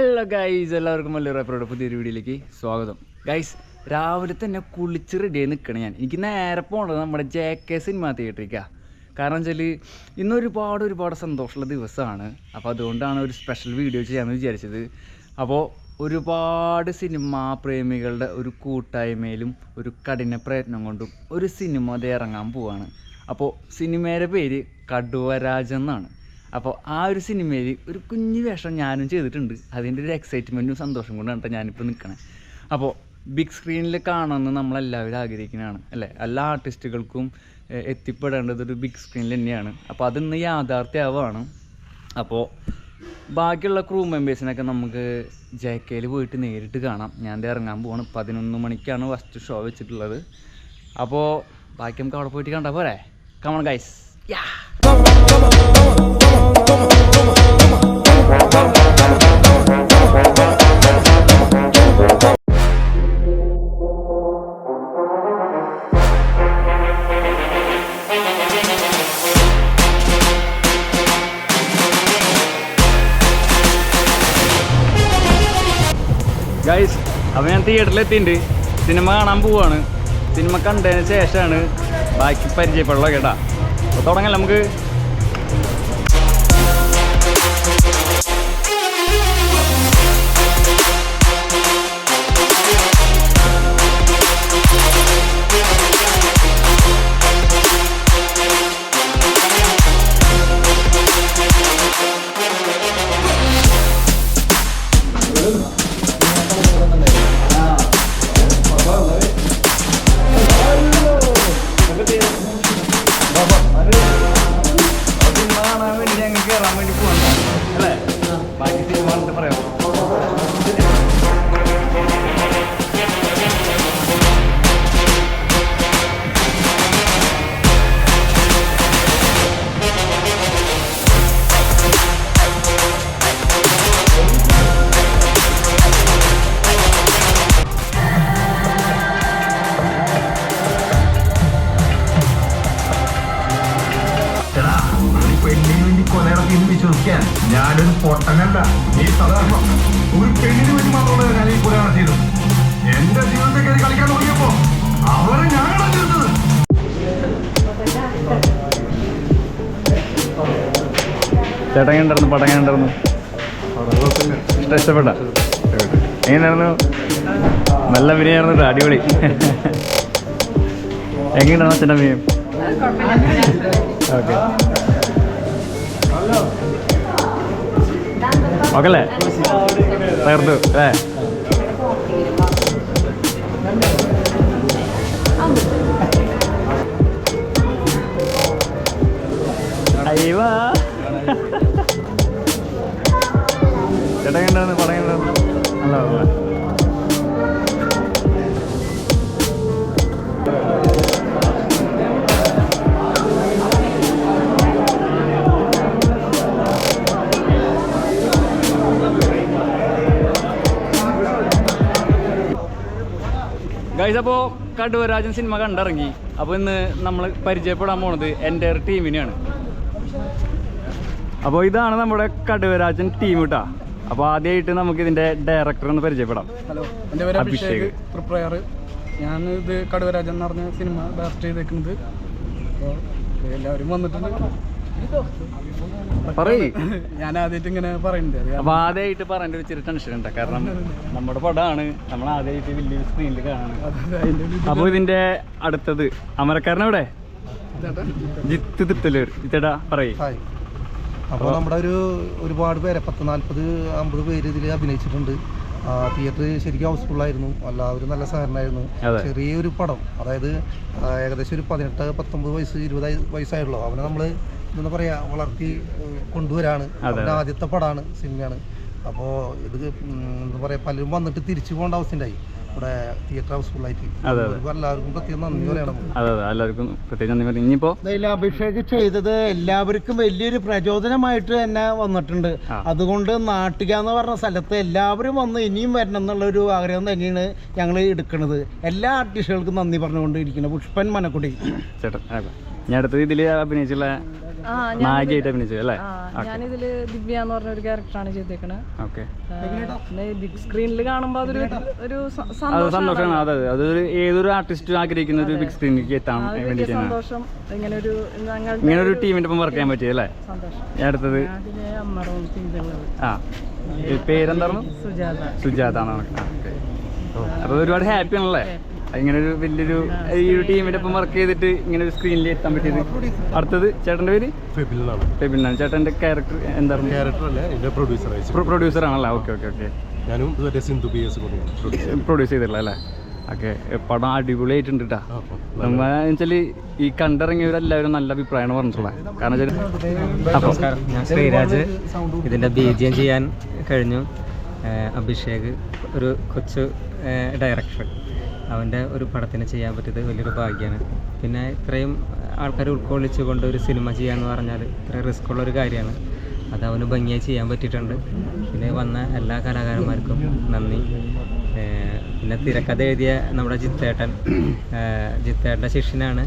Hello guys എല്ലാവർക്കും വലിയ റെപ്പറോടെ പുതിയൊരു വീഡിയോയിലേക്ക് സ്വാഗതം. ഗൈസ് രാവിലെ തന്നെ കുളിച്ച് റെഡിയായി നിൽക്കണം ഞാൻ. എനിക്ക് നേരെ പോകേണ്ടത് നമ്മുടെ ജെ കെ സിനിമ തിയേറ്ററിക്കാ കാരണം വെച്ചാൽ ഇന്ന് ഒരുപാട് ഒരുപാട് സന്തോഷമുള്ള ദിവസമാണ്. അപ്പോൾ അതുകൊണ്ടാണ് ഒരു സ്പെഷ്യൽ വീഡിയോ ചെയ്യാമെന്ന് വിചാരിച്ചത്. അപ്പോൾ ഒരുപാട് സിനിമാ പ്രേമികളുടെ ഒരു കൂട്ടായ്മയിലും ഒരു കഠിന പ്രയത്നം കൊണ്ടും ഒരു സിനിമ അത് ഇറങ്ങാൻ പോവാണ്. അപ്പോൾ സിനിമയുടെ പേര് കടുവരാജ് എന്നാണ്. അപ്പോൾ ആ ഒരു സിനിമയിൽ ഒരു കുഞ്ഞു വേഷം ഞാനും ചെയ്തിട്ടുണ്ട്. അതിന്റെ ഒരു എക്സൈറ്റ്മെന്റും സന്തോഷം കൊണ്ടാണ് കേട്ടോ ഞാനിപ്പോൾ നിൽക്കണേ അപ്പോൾ ബിഗ് സ്ക്രീനിൽ കാണണമെന്ന് നമ്മളെല്ലാവരും ആഗ്രഹിക്കുന്നതാണ് അല്ലേ? എല്ലാ ആർട്ടിസ്റ്റുകൾക്കും എത്തിപ്പെടേണ്ടത് ഒരു ബിഗ് സ്ക്രീനിൽ തന്നെയാണ്. അപ്പോൾ അതിന്ന് യാഥാർത്ഥ്യമാവാണ്. അപ്പോൾ ബാക്കിയുള്ള ക്രൂ മെമ്പേഴ്സിനൊക്കെ നമുക്ക് ജെ കെയിൽ പോയിട്ട് നേരിട്ട് കാണാം. ഞാൻ ഇറങ്ങാൻ പോവാണ്. പതിനൊന്ന് മണിക്കാണ് ഫസ്റ്റ് ഷോ വെച്ചിട്ടുള്ളത്. അപ്പോൾ ബാക്കി നമുക്ക് അവിടെ പോയിട്ട് കണ്ടാൽ പോരെ? കമൺ ഗൈസ് യാ ഗൈസ് അപ്പോൾ ഞാൻ തിയേറ്ററിൽ എത്തിയിട്ടുണ്ട് സിനിമ കാണാൻ പോവാണ്. സിനിമ കണ്ടതിന് ശേഷമാണ് ബാക്കി പരിചയപ്പെടുള്ളത് കേട്ടാ. തുടങ്ങാം. നമുക്ക് സിനിമ പറയാം വിശ്വസിക്കാൻ ഞാനൊരു പൊട്ടനല്ല. ഈ സാധാരണ ഒരു പെണ്ണിന് വേണ്ടി മാത്രമാണ് ഞാൻ ഈ കൊല നടത്തിയത് എന്റെ ജീവിതത്തെ കയറി കളിക്കാൻ തുടങ്ങിയപ്പോ അവരെ ഞാനാണ് ചെയ്തത്. ചേട്ടൻ ഉണ്ടായിരുന്നു പടം എങ്ങനെ ഉണ്ടായിരുന്നു ഇഷ്ട- ഇഷ്ടപ്പെട്ട? എങ്ങനെയായിരുന്നു? നല്ല അഭിനയമായിരുന്നു കേട്ടോ, അടിപൊളി. എങ്ങനെയാണ് അച്ഛന്റെ അഭിനയം ഓക്കെ. ഓക്കെ അല്ലേ തകർത്തു. അല്ലേ? അയ്യവാ ചേട്ടാ കണ്ടാണ് പടം കണ്ടാണ് നല്ല ഗൈസ് അപ്പോൾ കടുവരാജൻ സിനിമ കണ്ടിറങ്ങി. അപ്പോൾ ഇന്ന് നമ്മൾ പരിചയപ്പെടാൻ പോണത് എന്റെ ടീമിനെയാണ്. അപ്പോൾ ഇതാണ് നമ്മുടെ കടുവരാജൻ ടീം കേട്ടോ അപ്പോൾ ആദ്യമായിട്ട് നമുക്ക് ഇതിന്റെ ഡയറക്ടർ ഒന്ന് പരിചയപ്പെടാം. ഹലോ എന്റെ പേര് അഭിഷേക്. പ്രിപ്പയർ ഞാൻ ഇത് കടുവരാജൻ എന്ന് പറഞ്ഞ സിനിമ ഡയറക്റ്റ് ചെയ്തേക്കുന്നത്. അപ്പോൾ എല്ലാവരും വന്നിട്ടുണ്ട്. ഞാൻ ആദ്യമായിട്ട് ഇങ്ങനെ പറയുന്നുണ്ട്. ആദ്യമായിട്ട് പറയേണ്ട ഒരു ചെറിയ ടെൻഷൻ ഉണ്ട്. കാരണം നമ്മുടെ പടമാണ്. നമ്മൾ ആദ്യമായിട്ട് വലിയ സ്ക്രീനിൽ കാണാണ്. അപ്പൊ ഇതിന്റെ അടുത്തത് അമരക്കാരനെവിടെ. ജിത്ത് തിത്തലൂർ ജിത്തടാ പറയ്. അപ്പൊ അപ്പോൾ നമ്മുടെ ഒരു ഒരുപാട് പേരെ പത്ത് നാൽപ്പത് അമ്പത് പേര് ഇതിൽ അഭിനയിച്ചിട്ടുണ്ട്. തിയേറ്റർ ശരിക്കും ഹൗസ്ഫുൾ ആയിരുന്നു. എല്ലാവരും നല്ല സഹകരണമായിരുന്നു. ചെറിയൊരു പടം. അതായത് ഏകദേശം ഒരു പതിനെട്ട് പത്തൊമ്പത് വയസ്സ് ഇരുപത് വയസ്സായുള്ളൂ അവനെ നമ്മൾ എന്താ പറയാ വളർത്തി കൊണ്ടുവരാണ്. ആദ്യത്തെ പടമാണ് സിനിമയാണ്. അപ്പോൾ ഇത് എന്താ പറയാ പലരും വന്നിട്ട് തിരിച്ചു പോകേണ്ട അവസ്ഥ ഉണ്ടായി ഇവിടെ തിയേറ്റർ ഹൗസ് ഫുള്ളായിട്ട് അപ്പോൾ എല്ലാവർക്കും പ്രത്യേകം നന്ദി പറയണം. അതെ അതെ. എല്ലാവർക്കും നന്ദി പറയും അഭിഷേക് ചെയ്തത് എല്ലാവർക്കും വലിയൊരു പ്രചോദനമായിട്ട് തന്നെ വന്നിട്ടുണ്ട്. അതുകൊണ്ട് നാട്ടിക എന്ന് പറഞ്ഞ സ്ഥലത്ത് എല്ലാവരും വന്ന് ഇനിയും വരണം എന്നുള്ള ഒരു ആഗ്രഹം തന്നെയാണ് ഞങ്ങൾ എടുക്കുന്നത് എല്ലാ ആർട്ടിസ്റ്റുകൾക്കും നന്ദി പറഞ്ഞുകൊണ്ട് ഇരിക്കുന്നത് പുഷ്പൻ മനക്കുടി ചേട്ടൻ ഞാൻ അടുത്ത രീതിയിൽ അഭിനയിച്ചുള്ള നായികയായിട്ട് അഭിനയിച്ചത് അല്ലേ? ഞാനിതിൽ ദിവ്യ എന്ന് പറഞ്ഞ ഒരു ക്യാരക്ടറാണ് ചെയ്തേക്കണത് ഓക്കെ. പിന്നെ ബിഗ് സ്ക്രീനിൽ കാണുമ്പോൾ അതൊരു ഒരു സന്തോഷം സന്തോഷമാണ് അതെ. അതെ അതൊരു ഏതൊരു ആർട്ടിസ്റ്റും ആഗ്രഹിക്കുന്ന ഒരു ബിഗ് സ്ക്രീനിലേക്ക് എത്താൻ സന്തോഷം. ഇങ്ങനെ ഒരു ഇങ്ങനെ ഒരു ഒപ്പം വർക്ക് ചെയ്യാൻ പറ്റിയല്ലേ സന്തോഷം. ഞാൻ അടുത്തത് ആ. പേരെന്താണ്? സുജാത. സുജാത എന്നാണ്. അപ്പൊ ഒരുപാട് ഹാപ്പി ആണല്ലേ? ഇങ്ങനെ ഒരു വലിയൊരു ഈ ഒരു ടീമിന്റെ ഒപ്പം വർക്ക് ചെയ്തിട്ട് ഇങ്ങനെ ഒരു സ്ക്രീനിൽ എത്താൻ പറ്റിയത്. അടുത്തത് ചേട്ടന്റെ പേര്? ഫെബിലാണ് ഫെബിലാണ് ചേട്ടന്റെ ക്യാരക്ടർ എന്താണ് ക്യാരക്ടർ അല്ലേ എന്റെ പ്രൊഡ്യൂസർ പ്രൊഡ്യൂസർ ആണല്ലേ? ഓക്കെ ഓക്കെ ഓക്കെ ഞാനും ഇതുവരെ സിന്ധു പി എസ് പ്രൊഡ്യൂസ് ചെയ്തിട്ടുള്ള അല്ലേ? ഓക്കെ. പടം അടിപൊളിയായിട്ടുണ്ട് കേട്ടോ നമ്മൾ വെച്ചാൽ ഈ കണ്ടിറങ്ങിയവരെല്ലാവരും നല്ല അഭിപ്രായമാണ് പറഞ്ഞിട്ടുള്ളത്. കാരണം വെച്ചാൽ അപ്പോൾ ഞാൻ ശ്രീരാജ്. ഇതിന്റെ ബീജിയം ചെയ്യാൻ കഴിഞ്ഞു. അഭിഷേക് ഒരു കൊച്ചു ഡയറക്ടർ അവന്റെ ഒരു പടത്തിന് ചെയ്യാൻ പറ്റിയത് വലിയൊരു ഭാഗ്യമാണ് പിന്നെ ഇത്രയും ആൾക്കാർ ഉൾക്കൊള്ളിച്ചുകൊണ്ട് ഒരു സിനിമ ചെയ്യാന്ന് പറഞ്ഞാൽ ഇത്ര റിസ്ക് ഒരു കാര്യമാണ്. അത് അവന് ഭംഗിയായി ചെയ്യാൻ പറ്റിയിട്ടുണ്ട്. പിന്നെ വന്ന എല്ലാ കലാകാരന്മാർക്കും നന്ദി. പിന്നെ തിരക്കഥ എഴുതിയ നമ്മുടെ ജിത്തേട്ടൻ ജിത്തേട്ടന്റെ ശിഷ്യനാണ്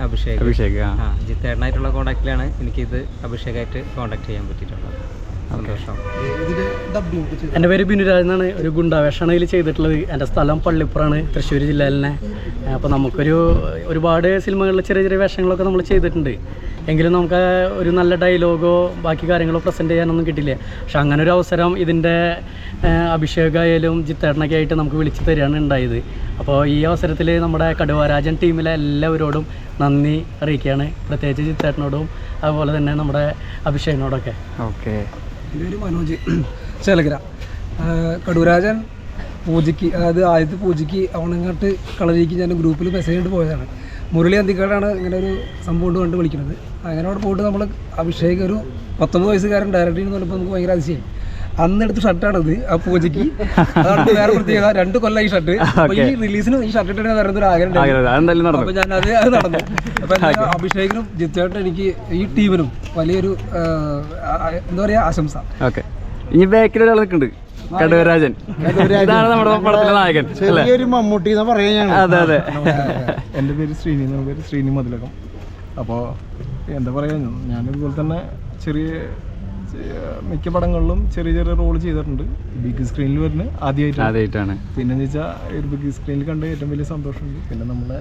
അഭിഷേക്. അഭിഷേക് ആ. ആ ജിത്തേട്ടനായിട്ടുള്ള കോണ്ടാക്റ്റിലാണ് എനിക്കിത് അഭിഷേകായിട്ട് കോണ്ടാക്ട് ചെയ്യാൻ പറ്റിയിട്ടുള്ളത് സന്തോഷം ഇതിൽ ഡബിങ് ചെയ്തു എന്റെ പേര് ബിനുരാജ് എന്നാണ്. ഒരു ഗുണ്ടാവേഷമാണ് ഇതിൽ ചെയ്തിട്ടുള്ളത്. എന്റെ സ്ഥലം പള്ളിപ്പുറമാണ് തൃശ്ശൂർ ജില്ലയിൽ തന്നെ അപ്പോൾ നമുക്കൊരു ഒരുപാട് സിനിമകളിൽ ചെറിയ ചെറിയ വേഷങ്ങളൊക്കെ നമ്മൾ ചെയ്തിട്ടുണ്ട്. എങ്കിലും നമുക്ക് ഒരു നല്ല ഡയലോഗോ ബാക്കി കാര്യങ്ങളോ പ്രസന്റ് ചെയ്യാനൊന്നും കിട്ടില്ല പക്ഷെ അങ്ങനെ ഒരു അവസരം ഇതിന്റെ അഭിഷേകായാലും ജിത്തേട്ടനൊക്കെ ആയിട്ട് നമുക്ക് വിളിച്ച് തരികയാണ് ഉണ്ടായത്. അപ്പോൾ ഈ അവസരത്തിൽ നമ്മുടെ കടുവാരാജൻ ടീമിലെ എല്ലാവരോടും നന്ദി അറിയിക്കുകയാണ്. പ്രത്യേകിച്ച് ജിത്തേട്ടനോടും അതുപോലെ തന്നെ നമ്മുടെ അഭിഷേകിനോടൊക്കെ. ഓക്കെ. എന്റെ പേര് മനോജ് ശലഗ്ര. കടൂരാജൻ പൂജയ്ക്ക് അതായത് ആദ്യത്തെ പൂജയ്ക്ക് അവണങ്ങാട്ട് കളരിക്ക് ഞാൻ ഗ്രൂപ്പിൽ മെസ്സേജ് ഇട്ട് പോയതാണ്. മുരളി അന്തിക്കാടാണ് ഇങ്ങനെ ഒരു സംഭവം കൊണ്ട് കണ്ട് വിളിക്കുന്നത്. അങ്ങനെ അവിടെ പോയിട്ട് നമ്മൾ അഭിഷേക് ഒരു പത്തൊമ്പത് വയസ്സുകാരൻ ഡയറക്ടർ എന്ന് പറഞ്ഞപ്പോൾ നമുക്ക് ഭയങ്കര അതിശയം അന്ന് എടുത്ത ഷർട്ടാണത് ആ പൂജയ്ക്ക്. അതാണ് വേറെ പ്രത്യേകത രണ്ട് കൊല്ലം ഈ ഷർട്ട്. ഈ റിലീസിന് ഈ ഷർട്ട് ഇട്ടാണ് വരുന്ന ഒരു ആഗ്രഹം അപ്പൊ ഞാൻ അത് അത് നടന്നു. അപ്പൊ അഭിഷേകിനും ജിത്തേട്ടനും എനിക്ക് ഈ ടീമിനും വലിയൊരു എന്താ പറയാ ആശംസ. ഓക്കെ. ഇനി ബാക്കിൽ ഒരാൾ നിൽക്കുന്നുണ്ട്. കടുവരാജൻ. ഇതാണ് നമ്മുടെ പടത്തിലെ നായകൻ അല്ലേ? ചെറിയൊരു മമ്മൂട്ടി എന്ന് പറയാൻ അതെ അതെ. എന്റെ പേര് ശ്രീനി എന്ന പേര് ശ്രീനി മതിലകം. അപ്പോൾ എന്താ പറയുക ഞാനിതുപോലെ തന്നെ ചെറിയ മിക്ക പടങ്ങളിലും ചെറിയ ചെറിയ റോൾ ചെയ്തിട്ടുണ്ട്. ബിഗ് സ്ക്രീനിൽ വരുന്നത് ആദ്യമായിട്ട് ആദ്യമായിട്ടാണ് പിന്നെന്ന് വെച്ചാൽ ഒരു ബിഗ് സ്ക്രീനിൽ കണ്ട ഏറ്റവും വലിയ സന്തോഷമുണ്ട്. പിന്നെ നമ്മുടെ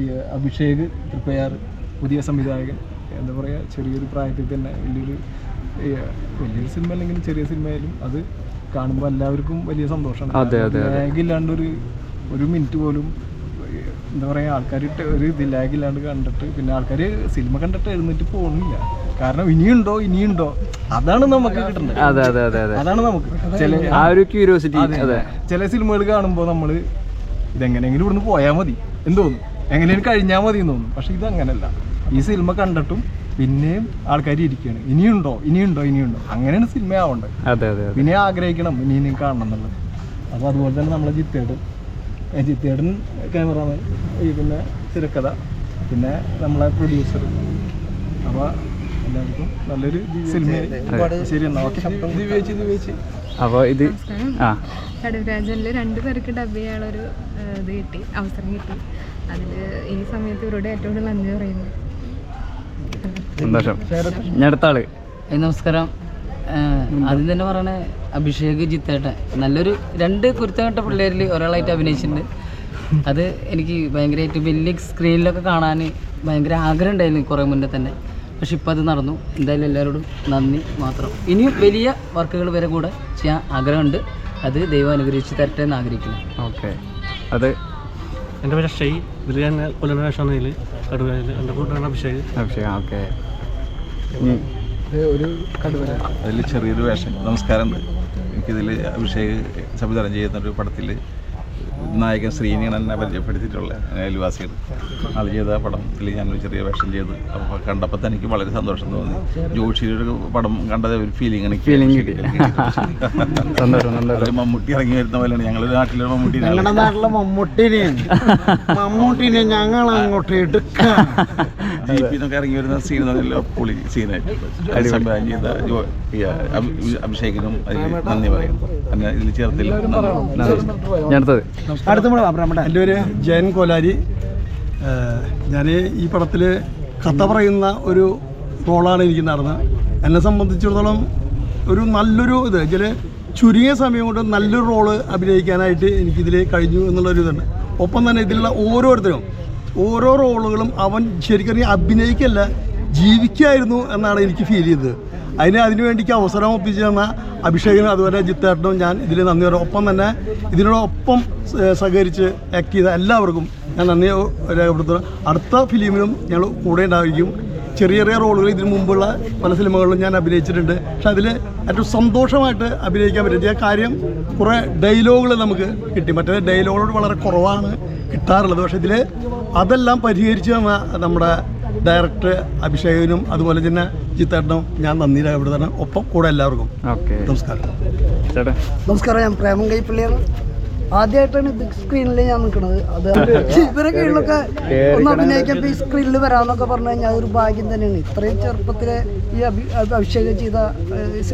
ഈ അഭിഷേക് തൃപ്പയാർ പുതിയ സംവിധായകൻ എന്താ പറയുക ചെറിയൊരു പ്രായത്തിൽ തന്നെ വലിയൊരു വലിയൊരു സിനിമ അല്ലെങ്കിൽ ചെറിയ സിനിമ ആയാലും അത് കാണുമ്പോൾ എല്ലാവർക്കും വലിയ സന്തോഷമാണ്. അതെ, അതെ. ഒരു ഒരു മിനിറ്റ് പോലും എന്താ പറയുക ആൾക്കാർ ഒരു ഇത് ലാഗില്ലാണ്ട് കണ്ടിട്ട് പിന്നെ ആൾക്കാർ സിനിമ കണ്ടിട്ട് എഴുന്നേറ്റ് പോകുന്നില്ല കാരണം ഇനിയുണ്ടോ ഇനിയുണ്ടോ? അതാണ് നമുക്ക് കിട്ടുന്നത് അതെ അതെ അതെ അതെ. അതാണ് നമുക്ക്. ചില ആ ഒരു ക്യൂരിയോസിറ്റി അതെ. ചില സിനിമകൾ കാണുമ്പോൾ നമ്മൾ ഇതെങ്ങനെയെങ്കിലും ഇവിടുന്ന് പോയാൽ മതി എന്ന് തോന്നും. എങ്ങനെയും കഴിഞ്ഞാൽ മതി എന്ന് തോന്നുന്നു പക്ഷെ ഇത് അങ്ങനല്ല ഈ സിനിമ കണ്ടിട്ടും പിന്നെയും ആൾക്കാർ ഇരിക്കുകയാണ് ഇനിയുണ്ടോ ഇനിയുണ്ടോ ഇനിയുണ്ടോ? അങ്ങനെയാണ് സിനിമ ആവേണ്ടത്. അതെ അതെ പിന്നെ ആഗ്രഹിക്കണം ഇനി ഇനിയും കാണണം എന്നുള്ളത്. അപ്പോൾ അതുപോലെ തന്നെ നമ്മളെ ജിത്തേട്ടൻ ജിത്തേട്ടൻ ക്യാമറാമാൻ ഈ പിന്നെ തിരക്കഥ പിന്നെ നമ്മളെ പ്രൊഡ്യൂസർ അപ്പോൾ എല്ലാവർക്കും നല്ലൊരു സിനിമയായി. ശരി എന്നാൽ ഓക്കെ. ദിവ്യേച്ചി ദിവ്യേച്ചി അപ്പോൾ ഇത് ആ. കടവരാജനിൽ രണ്ടു പേർക്ക് ഡബ് ചെയ്യാനുള്ളൊരു ഇത് കിട്ടി അവസരം കിട്ടി. അതിൽ ഈ സമയത്ത് ഇവരോട് ഏറ്റവും കൂടുതൽ നന്ദി പറയുന്നു. സന്തോഷം. ഞാൻ അടുത്ത ആൾ. നമസ്കാരം. ആദ്യം തന്നെ പറയണ അഭിഷേക് ജിത്തേട്ടൻ. നല്ലൊരു രണ്ട് കുരുത്തപ്പെട്ട പിള്ളേരിൽ ഒരാളായിട്ട് അഭിനയിച്ചിട്ടുണ്ട്. അത് എനിക്ക് ഭയങ്കരമായിട്ട് വലിയ സ്ക്രീനിലൊക്കെ കാണാൻ ഭയങ്കര ആഗ്രഹം ഉണ്ടായിരുന്നു കുറേ മുന്നേ തന്നെ. പക്ഷെ ഇപ്പം അത് നടന്നു. എന്തായാലും എല്ലാവരോടും നന്ദി മാത്രം. ഇനിയും വലിയ വർക്കുകൾ വരെ കൂടെ ചെയ്യാൻ ആഗ്രഹമുണ്ട്. അത് ദൈവം അനുഗ്രഹിച്ച് തരട്ടെ എന്ന് ആഗ്രഹിക്കുന്നു. ഓക്കെ. അത് എന്റെ പേര് അക്ഷയ്. ഇതിൽ ഞാൻ ഇതിൽ കടുവയിൽ എന്റെ കൂട്ടാണ് അഭിഷേക്. അഭിഷേക് ഓക്കെ. ഒരു അതിൽ ചെറിയൊരു വേഷം. നമസ്കാരം എനിക്കിതിൽ അഭിഷേക് സംവിധാനം ചെയ്യുന്ന ഒരു പടത്തിൽ നായകൻ ശ്രീനിയാണ് എന്നെ പരിചയപ്പെടുത്തിയിട്ടുള്ള അയൽവാസികൾ. ആൾ ചെയ്ത പടത്തിൽ ഞാനൊരു ചെറിയ വേഷം ചെയ്ത് അപ്പോൾ കണ്ടപ്പോൾ തനിക്ക് എനിക്ക് വളരെ സന്തോഷം തോന്നി. ജോഷിയുടെ പടം കണ്ടത് ഒരു ഫീലിംഗ് ആണ് ഫീലിംഗ് കിട്ടി. മമ്മൂട്ടി ഇറങ്ങി വരുന്ന പോലെയാണ്. ഞങ്ങളൊരു നാട്ടിലെ മമ്മൂട്ടി ഞങ്ങളുടെ നാട്ടിലെ മമ്മൂട്ടിനെ. മമ്മൂട്ടിനെ ഞങ്ങൾ അങ്ങോട്ട് എടുക്കാം ജീപ്പിന്നൊക്കെ ഇറങ്ങി വരുന്ന സീൻ നല്ല പൊളി സീനായിട്ട് സംവിധാനം ചെയ്ത അഭിഷേകിനും നന്ദി പറയും അങ്ങനെ ഇതിൽ ചേർത്തില്ല. ഞാൻ അടുത്തത് എന്റെ പേര് ജയൻ കോലാരി. ഞാൻ ഈ പടത്തിൽ കഥ പറയുന്ന ഒരു റോളാണ് എനിക്ക് നടന്നത് എന്നെ സംബന്ധിച്ചിടത്തോളം ഒരു നല്ലൊരു ഇത്. ഇതിൽ ചുരുങ്ങിയ സമയം കൊണ്ട് നല്ലൊരു റോൾ അഭിനയിക്കാനായിട്ട് എനിക്കിതിൽ കഴിഞ്ഞു എന്നുള്ളൊരു ഇതുണ്ട്. ഒപ്പം തന്നെ ഇതിലുള്ള ഓരോരുത്തരും ഓരോ റോളുകളും അവൻ ശരിക്കും അഭിനയിക്കല്ല ജീവിക്കായിരുന്നു എന്നാണ് എനിക്ക് ഫീൽ ചെയ്തത്. അതിന് അതിനു വേണ്ടിക്ക് അവസരം ഒപ്പിച്ച് തന്ന അഭിഷേകിനും അതുപോലെ ജിത്തേട്ടനും ഞാൻ ഇതിൽ നന്ദി പറയും ഒപ്പം തന്നെ ഇതിനോടൊപ്പം സഹകരിച്ച് ആക്ട് ചെയ്ത എല്ലാവർക്കും ഞാൻ നന്ദി രേഖപ്പെടുത്തുന്നു. അടുത്ത ഫിലിമിലും ഞങ്ങൾ കൂടെ ഉണ്ടായിരിക്കും. ചെറിയ ചെറിയ റോളുകൾ ഇതിനു മുമ്പുള്ള പല സിനിമകളിലും ഞാൻ അഭിനയിച്ചിട്ടുണ്ട്. പക്ഷെ അതിൽ ഏറ്റവും സന്തോഷമായിട്ട് അഭിനയിക്കാൻ പറ്റിയ കാര്യം കുറേ ഡയലോഗുകൾ നമുക്ക് കിട്ടി. മറ്റേ ഡയലോഗുകൾ വളരെ കുറവാണ് കിട്ടാറുള്ളത്. പക്ഷേ ഇതിൽ അതെല്ലാം പരിഹരിച്ച് നമ്മുടെ ഡയറക്ടർ അഭിഷേകനും അതുപോലെ തന്നെ ജിത്തേട്ടനും ഞാൻ നന്ദി തന്നെ. ഒപ്പം കൂടെ എല്ലാവർക്കും. നമസ്കാരം. നമസ്കാരം ഞാൻ പ്രേമം കൈപ്പള്ളിയാണ്. ആദ്യമായിട്ടാണ് ബിഗ് സ്ക്രീനിൽ ഞാൻ നിൽക്കുന്നത്. അത് ഇവരെ കീഴിലൊക്കെ ഒന്ന് അഭിനയിക്കാൻ ഈ സ്ക്രീനിൽ വരാമെന്നൊക്കെ പറഞ്ഞു കഴിഞ്ഞാൽ അതൊരു ഭാഗ്യം തന്നെയാണ്. ഇത്രയും ചെറുപ്പത്തിലെ ഈ അഭി അഭിഷേകം ചെയ്ത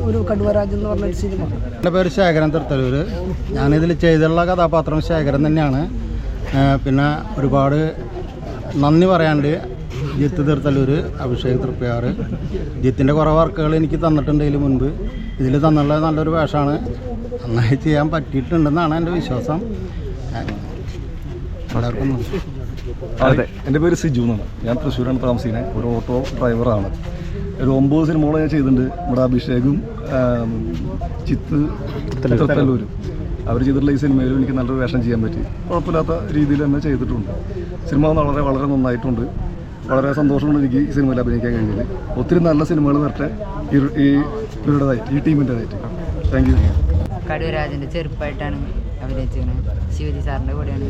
ഒരു കടുവരാജ് എന്ന് പറഞ്ഞ ഒരു സിനിമ. എന്റെ പേര് ശേഖരൻ തൃത്തലൂർ ഞാനിതിൽ ചെയ്തിട്ടുള്ള കഥാപാത്രം ശേഖരൻ തന്നെയാണ്. പിന്നെ ഒരുപാട് നന്ദി പറയാണ്ട് ജിത്ത് തീർത്തല്ലൂർ അഭിഷേക് തൃപ്പയാറ്. ജിത്തിന്റെ കുറേ വർക്കുകൾ എനിക്ക് തന്നിട്ടുണ്ട് ഇതിന് മുൻപ്. ഇതിൽ തന്നുള്ള നല്ലൊരു വേഷമാണ് നന്നായി ചെയ്യാൻ പറ്റിയിട്ടുണ്ടെന്നാണ് എന്റെ വിശ്വാസം. എല്ലാവർക്കും അതെ എന്റെ പേര് സിജു എന്നാണ്. ഞാൻ തൃശ്ശൂരാണ് താമസിക്കുന്നത്. ഒരു ഓട്ടോ ഡ്രൈവറാണ് ഒരു ഒമ്പത് സിനിമകൾ ഞാൻ ചെയ്തിട്ടുണ്ട്. നമ്മുടെ അഭിഷേകും ചിത്ത് തൃത്തല്ലൂരും അവർ ചെയ്തിട്ടുള്ള ഈ സിനിമയിലും എനിക്ക് നല്ലൊരു വേഷം ചെയ്യാൻ പറ്റി. കുഴപ്പമില്ലാത്ത രീതിയിൽ തന്നെ ചെയ്തിട്ടുണ്ട്. സിനിമ വളരെ വളരെ നന്നായിട്ടുണ്ട്. വളരെ സന്തോഷമുണ്ട് എനിക്ക് ഈ സിനിമയിൽ അഭിനയിക്കാൻ കഴിഞ്ഞത്. ഒത്തിരി നല്ല സിനിമകൾ വരട്ടെ. ഈ ഇവരുടേതായിട്ട് ഈ ടീമിന്റെതായിട്ട്. താങ്ക് യു കടുവരാജന്റെ ചെറുപ്പമായിട്ടാണ് അഭിനയിച്ചിരുന്നത് ശിവജി സാറിന്റെ കൂടെയാണ്.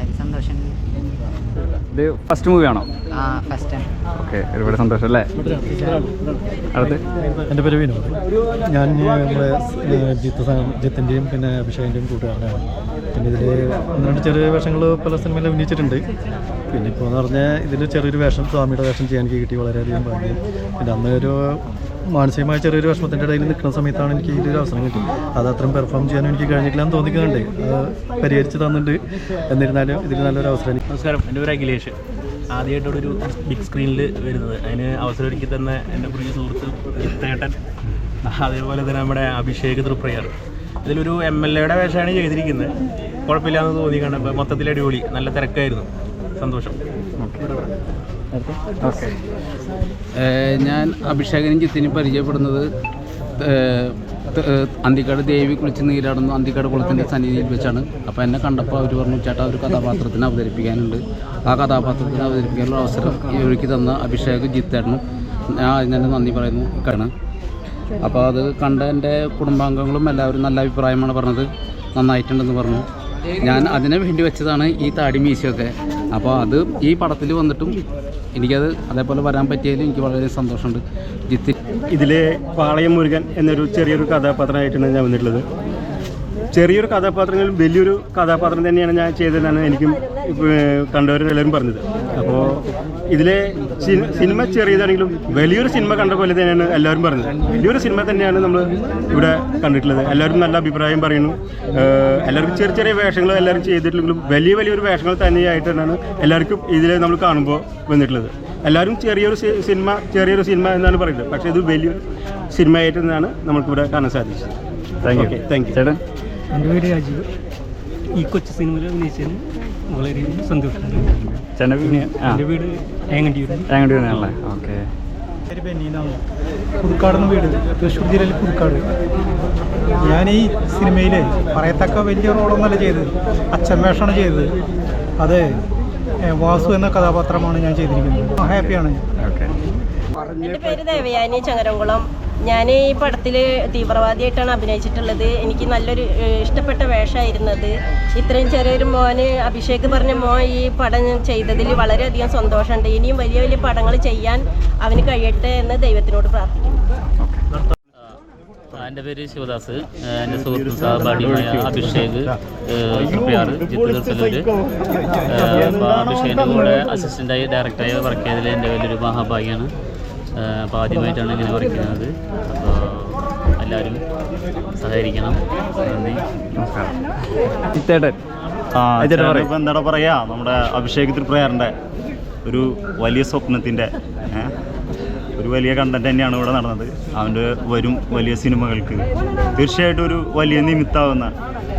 അതിൽ സന്തോഷമുണ്ട് ഇത് ഫസ്റ്റ് മൂവി ആണോ? ഓക്കെ ഒരുപാട് സന്തോഷം അല്ലേ? അടുത്ത്? എന്റെ പേര് വിനോദ്. ഞാൻ നമ്മുടെ ജിത്ത് ജിത്തിന്റെയും പിന്നെ അഭിഷേകിന്റെയും കൂട്ടുകാരനാണ് പിന്നെ ഇതിൽ ഒന്ന് രണ്ട് ചെറിയ വേഷങ്ങൾ പല സിനിമയിൽ അഭിനയിച്ചിട്ടുണ്ട്. പിന്നെ ഇപ്പോൾ എന്ന് പറഞ്ഞാൽ ഇതിൽ ചെറിയൊരു വേഷം സ്വാമിയുടെ വേഷം ചെയ്യാൻ എനിക്ക് കിട്ടി വളരെയധികം ഭാഗ്യം. പിന്നെ അന്ന് ഒരു മാനസികമായ ചെറിയൊരു വിഷമത്തിന്റെ ഇടയിൽ നിൽക്കുന്ന സമയത്താണ് എനിക്ക് ഈ ഒരു അവസരം കിട്ടി അത് അത്രയും പെർഫോം ചെയ്യാനും എനിക്ക് കഴിഞ്ഞിട്ടില്ല എന്ന് തോന്നിക്കുന്നുണ്ട്. അത് പരിഹരിച്ച് തന്നിട്ടുണ്ട്. എന്നിരുന്നാലും ഇതിൽ നല്ലൊരു അവസരം എനിക്ക് നമസ്കാരം. എന്റെ പേര് അഖിലേഷ്. ആദ്യമായിട്ടൊരു ഒരു ബിഗ് സ്ക്രീനിൽ വരുന്നത്. അതിന് അവസരം ഒരുക്കി തന്ന എന്റെ പ്രിയ സുഹൃത്ത് ചിത്തേട്ടൻ അതേപോലെ തന്നെ നമ്മുടെ അഭിഷേക് തൃപ്രയർ. ഇതിലൊരു എം എൽ എയുടെ വേഷമാണ് ചെയ്തിരിക്കുന്നത്. കുഴപ്പമില്ലാന്ന് തോന്നി കണ്ടപ്പോൾ മൊത്തത്തിൽ അടിപൊളി. നല്ല തിരക്കായിരുന്നു. സന്തോഷം. ഞാൻ അഭിഷേകനും ചിത്തിനും പരിചയപ്പെടുന്നത് അന്തിക്കാട് ദേവി കുളിച്ച് നീരാടുന്ന. അന്തിക്കാട് കുളത്തിന്റെ സന്നിധിയിൽ വെച്ചാണ്. അപ്പോൾ എന്നെ കണ്ടപ്പോൾ അവർ പറഞ്ഞു ചേട്ടാ ഒരു കഥാപാത്രത്തിന് അവതരിപ്പിക്കാനുണ്ട്. ആ കഥാപാത്രത്തിന് അവതരിപ്പിക്കാനുള്ള അവസരം ഈ ഒരുക്കി തന്ന അഭിഷേക് ജിത്തേട്ടനും ഞാൻ അതിന് തന്നെ നന്ദി പറയുന്നു. കാണ് അപ്പോൾ അത് കണ്ട എന്റെ കുടുംബാംഗങ്ങളും എല്ലാവരും നല്ല അഭിപ്രായമാണ് പറഞ്ഞത്. നന്നായിട്ടുണ്ടെന്ന് പറഞ്ഞു. ഞാൻ അതിനെ വേണ്ടി വെച്ചതാണ് ഈ താടി മീശയൊക്കെ. അപ്പോൾ അത് ഈ പടത്തിൽ വന്നിട്ടും എനിക്കത് അതേപോലെ വരാൻ പറ്റിയതിൽ എനിക്ക് വളരെ സന്തോഷമുണ്ട്. ജിത്തി ഇതിൽ പാളയം മുരുകൻ എന്നൊരു ചെറിയൊരു കഥാപാത്രമായിട്ടാണ് ഞാൻ വന്നിട്ടുള്ളത്. ചെറിയൊരു കഥാപാത്രങ്ങളിൽ വലിയൊരു കഥാപാത്രം തന്നെയാണ് ഞാൻ ചെയ്തതെന്നാണ് എനിക്കും കണ്ടവരും കണ്ടവരെല്ലാവരും പറഞ്ഞത്. ഇതിലെ സിനിമ ചെറിയതാണെങ്കിലും വലിയൊരു സിനിമ കണ്ട പോലെ തന്നെയാണ് എല്ലാവരും പറഞ്ഞത്. വലിയൊരു സിനിമ തന്നെയാണ് നമ്മൾ ഇവിടെ കണ്ടിട്ടുള്ളത്. എല്ലാവരും നല്ല അഭിപ്രായം പറയുന്നു. എല്ലാവർക്കും ചെറിയ ചെറിയ വേഷങ്ങൾ എല്ലാവരും ചെയ്തിട്ടില്ലെങ്കിലും വലിയ വലിയൊരു വേഷങ്ങൾ തന്നെയായിട്ടാണ് എല്ലാവർക്കും ഇതിൽ നമ്മൾ കാണുമ്പോൾ വന്നിട്ടുള്ളത്. എല്ലാവരും ചെറിയൊരു സിനിമ ചെറിയൊരു സിനിമ എന്നാണ് പറയുന്നത്. പക്ഷേ ഇത് വലിയൊരു സിനിമയായിട്ട് തന്നെയാണ് നമുക്കിവിടെ കാണാൻ സാധിച്ചത്. Thank you okay thank you ചേട്ടൻ? എന്റെ പേര് രാജീവ്. ഈ കൊച്ചു സിനിമയിൽ അഭിനയിച്ചതിന് വളരെ സന്തോഷമുണ്ട്. ചേട്ടൻ പിന്നെ ആ. എന്റെ വീട് ഏങ്ങണ്ടിയൂർ അങ്ങോട്ട് വരുന്നല്ലേ ഓക്കെ. പുതുക്കാടെന്ന് വീട് തൃശ്ശൂർ ജില്ലയിൽ പുതുക്കാട്. ഞാൻ ഈ സിനിമയിൽ പറയത്തക്ക വലിയ റോളൊന്നുമല്ല ചെയ്തത്. അച്ഛൻ വേഷമാണ് ചെയ്തത്. അത് വാസു എന്ന കഥാപാത്രമാണ് ഞാൻ ചെയ്തിരിക്കുന്നത്. ഹാപ്പിയാണ് ഓക്കെ. എന്റെ പേര് ദേവയാനി ചങ്ങരംകുളം. ഞാൻ ഈ പടത്തിൽ തീവ്രവാദിയായിട്ടാണ് അഭിനയിച്ചിട്ടുള്ളത്. എനിക്ക് നല്ലൊരു ഇഷ്ടപ്പെട്ട വേഷമായിരുന്നത് ഇത്രയും ചെറിയൊരു മോന് അഭിഷേക് പറഞ്ഞ മോൻ ഈ പടം ചെയ്തതിൽ വളരെയധികം സന്തോഷമുണ്ട്. ഇനിയും വലിയ വലിയ പടങ്ങൾ ചെയ്യാൻ അവന് കഴിയട്ടെ എന്ന് ദൈവത്തിനോട് പ്രാർത്ഥിക്കുന്നു. എന്റെ പേര് ശിവദാസ്. എന്റെ സുഹൃത്ത് സഹപാഠിയുമായ അഭിഷേക് തൃപ്രയാർ ജിത്തു അഭിഷേകിന്റെ കൂടെ അസിസ്റ്റന്റായി ഡയറക്ടറായി വർക്ക് ചെയ്തതിൽ എന്റെ വലിയൊരു മഹാഭാഗ്യമാണ്. അപ്പോൾ ആദ്യമായിട്ടാണ് ഇങ്ങനെ കുറയ്ക്കുന്നത് അപ്പോൾ എല്ലാവരും സഹകരിക്കണം. നന്ദി. നമസ്കാരം. ഇപ്പം എന്താ പറയുക നമ്മുടെ അഭിഷേക് ത്രിപ്രയാറിന്റെ ഒരു വലിയ സ്വപ്നത്തിന്റെ ഒരു വലിയ കണ്ടന്റ് തന്നെയാണ് ഇവിടെ നടന്നത്. അവന്റെ വരും വലിയ സിനിമകൾക്ക്. തീർച്ചയായിട്ടും ഒരു വലിയ നിമിത്താവുന്ന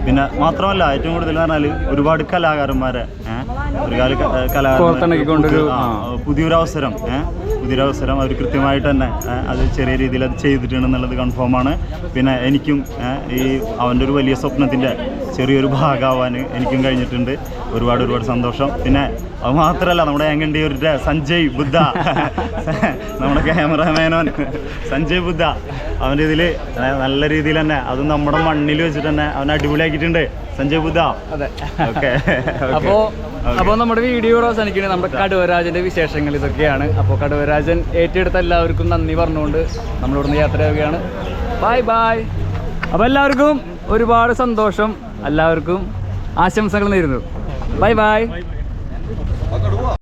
പിന്നെ മാത്രമല്ല ഏറ്റവും കൂടുതൽ പറഞ്ഞാൽ ഒരുപാട് കലാകാരന്മാരെ ഒരു കാല കലാകാരൻ പുതിയൊരു അവസരം ഏ, പുതിയൊരു അവസരം അവർ കൃത്യമായിട്ട് തന്നെ അത് ചെറിയ രീതിയിൽ അത് ചെയ്തിട്ടുണ്ടെന്നുള്ളത് കൺഫേമാണ് പിന്നെ എനിക്കും ഈ അവന്റെ ഒരു വലിയ സ്വപ്നത്തിന്റെ ചെറിയൊരു ഭാഗമാവാൻ എനിക്കും കഴിഞ്ഞിട്ടുണ്ട്. ഒരുപാട് ഒരുപാട് സന്തോഷം. പിന്നെ അത് മാത്രമല്ല നമ്മുടെ ഏങ്ങണ്ടി ഒരു സഞ്ജയ് ബുദ്ധ. നമ്മുടെ ക്യാമറാമാനോൻ സഞ്ജയ് ബുദ്ധ. അവന്റെ ഇതിൽ നല്ല രീതിയിൽ തന്നെ അത് നമ്മുടെ മണ്ണിൽ വെച്ചിട്ട് തന്നെ അവൻ അടിപൊളിയാക്കിയിട്ടുണ്ട്. സഞ്ജയ് ബുദ്ധ. അതെ. ഓക്കെ. അപ്പോൾ അപ്പോൾ നമ്മുടെ വീഡിയോ അവസാനിക്കുന്നത് നമ്മുടെ കടുവരാജന്റെ വിശേഷങ്ങൾ ഇതൊക്കെയാണ്. അപ്പോൾ കടുവരാജൻ ഏറ്റെടുത്ത എല്ലാവർക്കും നന്ദി പറഞ്ഞുകൊണ്ട് നമ്മളിവിടുന്ന് യാത്രയാവുകയാണ് ബൈ ബായ് അപ്പോൾ എല്ലാവർക്കും ഒരുപാട് സന്തോഷം. എല്ലാവർക്കും ആശംസകൾ നേരുന്നു. Bye bye.